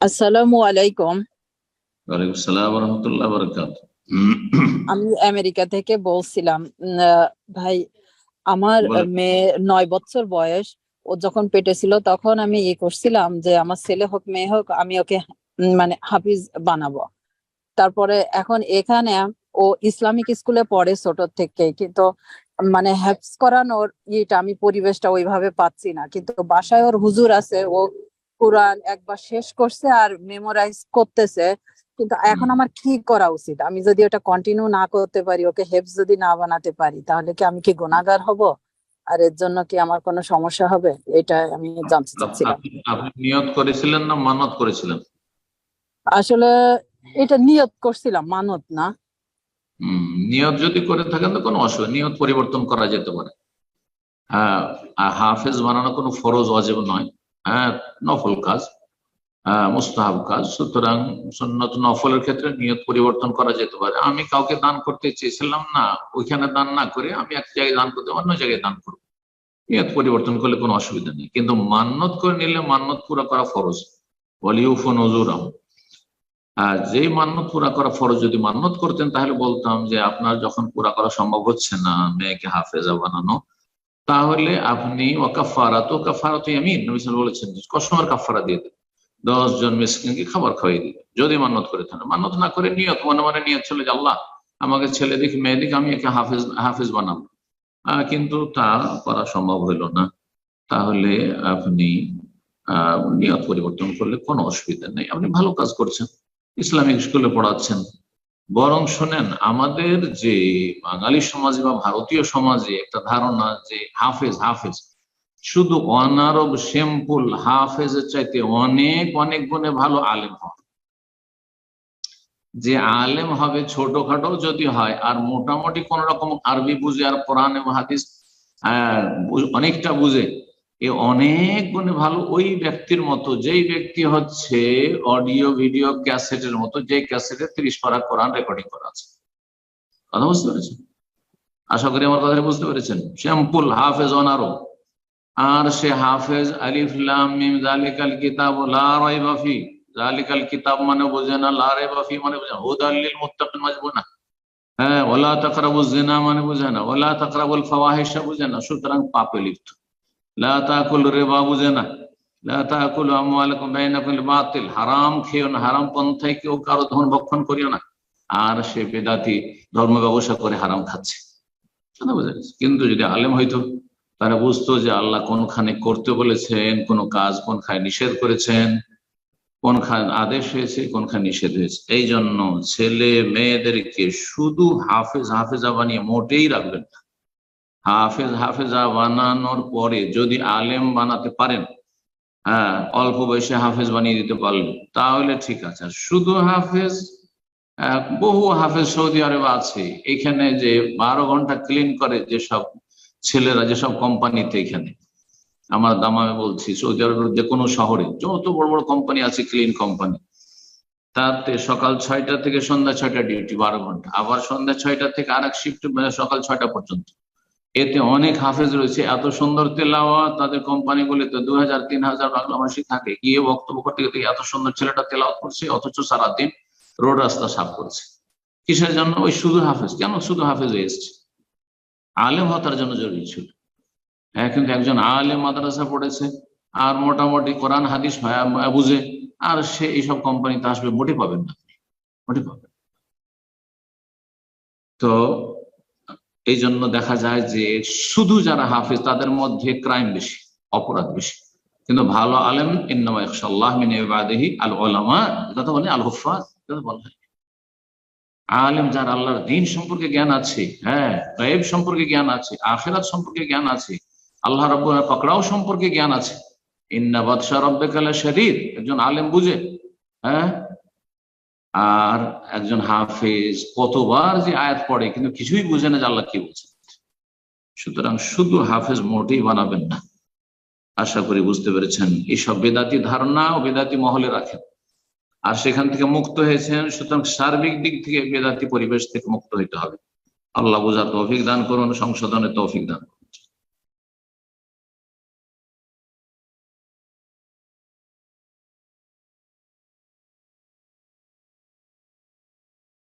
আসসালামু আলাইকুম। ওয়ালাইকুম আসসালাম রহমতুল্লাহ বরকাত আমি আমেরিকা থেকে বলছিলাম ভাই আমার মেয়ে নয় বছর বয়স ও যখন পেটে ছিল তখন আমি ইয়ে করছিলাম যে আমার ছেলে হোক মেয়ে হোক আমি ওকে মানে হাফিজ বানাবো। তারপরে এখন এখানে ও ইসলামিক স্কুলে পড়ে ছোট থেকে কিন্তু মানে হ্যাপস করানোর ইয়েটা আমি পরিবেশটা ওইভাবে পাচ্ছি না। কিন্তু বাসায় ওর হুজুর আছে ও কোরআন একবার শেষ করছে আর মেমোরাইজ করতেছে। কিন্তু এখন আমার কি করা উচিত? আমি যদি ওটা কন্টিনিউ না করতে পারি ওকে হেফস যদি না বানাতে পারি তাহলে কি আমি কি গুণাগার হব? আর এর জন্য কি আমার কোনো সমস্যা হবে? এটা আমি জানতে চাচ্ছিলাম। আপনি নিয়ত করেছিলেন না মানত করেছিলেন? আসলে এটা নিয়ত করছিলাম মানত না। নিয়ত যদি করে থাকেন তো কোনো অসুবিধা নিয়ত পরিবর্তন করা যেতে পারে। হ্যাঁ হাফেজ বানানো কোনো ফরজ অজেব নয়। নফল কাজ। হ্যাঁ মুস্তাহাব কাজ। সুতরাং সন্ন্যত নফলের ক্ষেত্রে নিয়ত পরিবর্তন করা যেতে পারে। আমি কাউকে দান করতে চেয়েছিলাম না, ওইখানে দান না করে আমি এক জায়গায় দান করতে, অন্য জায়গায় দান করব। নিয়ত পরিবর্তন করলে কোনো অসুবিধা নেই। কিন্তু মান্যত করে নিলে মান্যত পুরা করা ফরজ। ওয়ালিউফ নজুরাম। আর যেই মান্যত পুরা করা ফরজ যদি মান্যত করতেন, তাহলে বলতাম যে আপনার যখন পুরা করা সম্ভব হচ্ছে না, মেয়েকে হাফেজা বানানো তাহলে আপনি ওয়াকাফারাত ও কাফারাত ইয়ামিন। নবী বলেছেন কসমের কাফারা দিয়ে দেন। দশ জন মিসকিনকে খাবার খাওয়াই দিবেন যদি মান্নত করে থাকেন। মান্নত না করে নিয়ত, মনে মনে নিয়ত চলে যে, আল্লাহ, আমাকে ছেলে দিক, মেয়ে দিক, আমি একে হাফেজ হাফেজ বানাবো। কিন্তু তা করা সম্ভব হইল না। তাহলে আপনি নিয়ত পরিবর্তন করলে কোনো অসুবিধা নেই। আপনি ভালো কাজ করছেন। ইসলামিক স্কুলে পড়াচ্ছেন। বরং শোনেন, আমাদের যে বাঙালি সমাজে বা ভারতীয় সমাজে একটা ধারণা যে হাফেজ হাফেজ। শুধু অনারব সিম্পল হাফেজের চাইতে অনেক অনেক গুণে ভালো আলেম হয় যে আলেম হবে ছোটখাটো যদি হয়, আর মোটামুটি কোন রকম আরবি বুঝে আর কোরআন হাদিস অনেকটা বুঝে এ অনেক গুণে ভালো ওই ব্যক্তির মতো, যেই ব্যক্তি হচ্ছে অডিও, ভিডিও, ক্যাসেটের মতো যে ক্যাসেটে ত্রিশ পারা কোরআন রেকর্ডিং করা আছে। কথা বুঝতে পেরেছেন? আশা করি আমার কথা বুঝতে পেরেছেন। শ্যাম্পুল হাফেজ অনারো আর সে হাফেজ আলিফ লাম মিম জালিকাল কিতাব লা রাইবা ফি। জালিকাল কিতাব মানে বোঝে না, লা রাইবা ফি মানে বোঝে না। হুদাল লিল মুত্তাকিন মানে বোঝে না হ্যাঁ ওলা তাকরাবুজ জিনা মানে বোঝে না। ওলা তাকরাবুল ফাওয়াহিশা বোঝে না। সুতরাং পাপে লিপ্ত। লা তাকুল হারাম খেও না, হারাম পন্থায় কেউ কারও ধন ভক্ষণ করিও না। আর সে বেদাতি ধর্ম ব্যবসা করে হারাম খাচ্ছে? কিন্তু যদি আলেম হইতো তারা বুঝতো যে আল্লাহ কোনখানে করতে বলেছেন, কোন কাজ কোনখানে নিষেধ করেছেন, কোনখানে আদেশ হয়েছে, কোনখানে নিষেধ হয়েছে। এই জন্য ছেলে মেয়েদেরকে শুধু হাফেজ, হাফেজা বানিয়ে মোটেই রাখবেন না। হাফেজ হাফেজা বানানোর পরে যদি আলেম বানাতে পারেন হ্যাঁ অল্প বয়সে হাফেজ বানিয়ে দিতে পারলেন, তাহলে ঠিক আছে। শুধু হাফেজ বহু হাফেজ সৌদি আরব আছে, এখানে যে বারো ঘণ্টা ক্লিন করে যেসব ছেলেরা, যেসব কোম্পানিতে এখানে। আমার দামামে বলছি, সৌদি আরবের যে কোনো শহরে, যত বড় বড় কোম্পানি আছে ক্লিন কোম্পানি তাতে সকাল ছয়টা থেকে সন্ধ্যা ছয়টা ডিউটি বারো ঘণ্টা। আবার সন্ধ্যা ছয়টা থেকে আর এক শিফট সকাল ছয়টা পর্যন্ত। এতে অনেক হাফেজ রয়েছে। এত সুন্দর তেলাওয়া তাদের কোম্পানিগুলিতে দু হাজার তিন হাজার বাংলা থাকে। গিয়ে বক্তব্য করতে গিয়ে এত সুন্দর ছেলেটা তেলাওয়াত করছে, অথচ সারাদিন রোড রাস্তা সাফ করছে। কিসের জন্য? ওই শুধু হাফেজ। কেন শুধু হাফেজ হয়ে এসছে? আলেম হতার জন্য জরুরি ছিল। হ্যাঁ কিন্তু একজন আলেম মাদ্রাসা পড়েছে, আর মোটামুটি কোরআন, হাদিস বুঝে, আর সে এইসব কোম্পানিতে আসবে মোটে পাবেন না মোটে পাবেন। তো এই জন্য দেখা যায় যে শুধু যারা হাফিজ, তাদের মধ্যে ক্রাইম বেশি, অপরাধ বেশি। কিন্তু ভালো আলেম, ইন্নামা ইখশাল্লাহ ইবাদিহি আল উলামা কথা বলে আল হুফাজ বলা হয়। আলেম যার আল্লাহর দিন সম্পর্কে জ্ঞান আছে হ্যাঁ গায়েব সম্পর্কে জ্ঞান আছে, আখেরাত সম্পর্কে জ্ঞান আছে, আল্লাহ রব্বুল পাকড়াও সম্পর্কে জ্ঞান আছে। ইন্না বাদশা রব্বেকালা শরীর একজন আলেম বুঝে হ্যাঁ আর একজন হাফেজ কতবার যে আয়াত পড়ে, কিন্তু কিছুই বুঝে না যে আল্লাহ কি বলছে। সুতরাং শুধু হাফেজ মোটেই বানাবেন না। আশা করি বুঝতে পেরেছেন এইসব বেদাতি ধারণা ও বেদাতি মহলে রাখেন। আর সেখান থেকে মুক্ত হয়েছেন, সুতরাং সার্বিক দিক থেকে বেদাতি পরিবেশ থেকে মুক্ত হইতে হবে। আল্লাহ বোঝার তৌফিক দান করুন, সংশোধনের তৌফিক দান করুন।